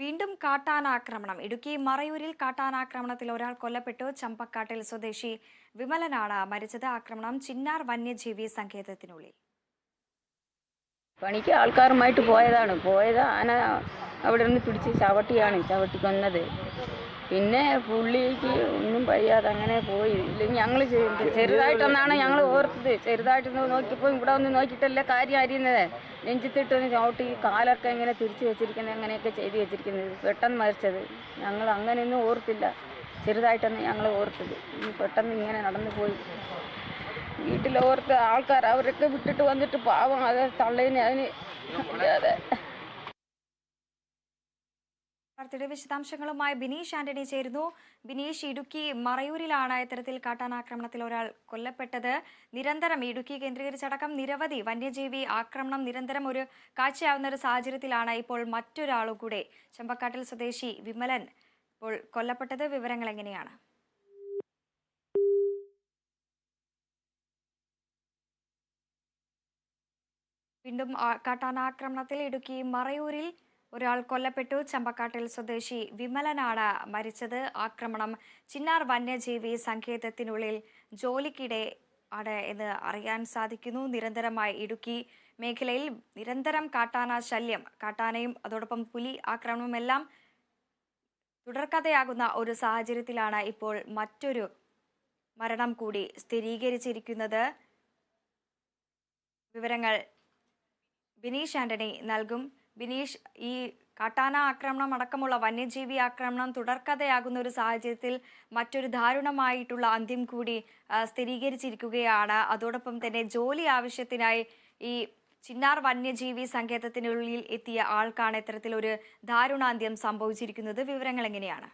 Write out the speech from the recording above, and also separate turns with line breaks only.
വീണ്ടും കാട്ടാനാക്രമണം. ഇടുക്കി മറയൂരിൽ കാട്ടാനാക്രമണത്തിൽ ഒരാൾ കൊല്ലപ്പെട്ടു. ചമ്പക്കാട്ടിൽ സ്വദേശി വിമലനാണ് മരിച്ചത്. ആക്രമണം ചിന്നാർ വന്യജീവി സങ്കേതത്തിനുള്ളിൽ.
പണിക്ക് ആൾക്കാരുമായിട്ട് പോയതാണ്. പോയത് ആന അവിടെ നിന്ന് പിടിച്ച് ചവിട്ടിയാണ്. ചവിട്ടി കൊന്നത്. പിന്നെ പുള്ളിക്ക് ഒന്നും വയ്യാതെ അങ്ങനെ പോയി. ഇല്ലെങ്കിൽ ഞങ്ങൾ ചെറുതായിട്ടൊന്നാണ് ഞങ്ങൾ ഓർത്തത്. ചെറുതായിട്ടൊന്ന് നോക്കിയപ്പോൾ ഇവിടെ ഒന്ന് നോക്കിയിട്ടല്ലേ കാര്യം അറിയുന്നത്. നെഞ്ചത്തിട്ടൊന്ന് ചവിട്ടി കാലൊക്കെ ഇങ്ങനെ തിരിച്ചു വെച്ചിരിക്കുന്നത് അങ്ങനെയൊക്കെ ചെയ്ത് വെച്ചിരിക്കുന്നത്. പെട്ടെന്ന് മരിച്ചത്. ഞങ്ങൾ അങ്ങനെയൊന്നും ഓർത്തില്ല. ചെറുതായിട്ടൊന്ന് ഞങ്ങൾ ഓർത്തത്. പെട്ടെന്ന് ഇങ്ങനെ നടന്നു പോയി. വീട്ടിലോർത്ത് ആൾക്കാർ അവരൊക്കെ വിട്ടിട്ട് വന്നിട്ട് പാവം അത് തള്ളേനെ അതിന് ഇല്ലാതെ
വാർത്തയുടെ വിശദാംശങ്ങളുമായി ബിനീഷ് ആന്റണി ചേരുന്നു. ബിനീഷ് ഇടുക്കി മറയൂരിലാണ് ഇത്തരത്തിൽ കാട്ടാനാക്രമണത്തിൽ ഒരാൾ കൊല്ലപ്പെട്ടത്. നിരന്തരം ഇടുക്കി കേന്ദ്രീകരിച്ചടക്കം നിരവധി വന്യജീവി ആക്രമണം നിരന്തരം ഒരു കാഴ്ചയാവുന്ന ഒരു സാഹചര്യത്തിലാണ് ഇപ്പോൾ മറ്റൊരാളും കൂടെ ചെമ്പക്കാട്ടിൽ സ്വദേശി വിമലൻ ഇപ്പോൾ കൊല്ലപ്പെട്ടത്. വിവരങ്ങൾ എങ്ങനെയാണ്? വീണ്ടും കാട്ടാനാക്രമണത്തിൽ ഇടുക്കി മറയൂരിൽ ഒരാൾ കൊല്ലപ്പെട്ടു. ചമ്പക്കാട്ടിൽ സ്വദേശി വിമലനാണ് മരിച്ചത്. ആക്രമണം. ചിന്നാർ വന്യജീവി സങ്കേതത്തിനുള്ളിൽ ജോലിക്കിടെ ആണ് എന്ന് അറിയാൻ സാധിക്കുന്നു. നിരന്തരമായി ഇടുക്കി മേഖലയിൽ നിരന്തരം കാട്ടാന ശല്യം. കാട്ടാനയും അതോടൊപ്പം പുലി ആക്രമണമെല്ലാം തുടർക്കഥയാകുന്ന ഒരു സാഹചര്യത്തിലാണ് ഇപ്പോൾ മറ്റൊരു മരണം കൂടി സ്ഥിരീകരിച്ചിരിക്കുന്നത്. വിവരങ്ങൾ ബിനീഷ് ആന്റണി നൽകും. ബിനീഷ് ഈ കാട്ടാന ആക്രമണം അടക്കമുള്ള വന്യജീവി ആക്രമണം തുടർക്കഥയാകുന്ന ഒരു സാഹചര്യത്തിൽ മറ്റൊരു ദാരുണമായിട്ടുള്ള അന്ത്യം കൂടി സ്ഥിരീകരിച്ചിരിക്കുകയാണ്. അതോടൊപ്പം തന്നെ ജോലി ആവശ്യത്തിനായി ഈ ചിന്നാർ വന്യജീവി സങ്കേതത്തിനുള്ളിൽ എത്തിയ ആൾക്കാണ് ഇത്തരത്തിലൊരു ദാരുണാന്ത്യം സംഭവിച്ചിരിക്കുന്നത്. വിവരങ്ങൾ എങ്ങനെയാണ്?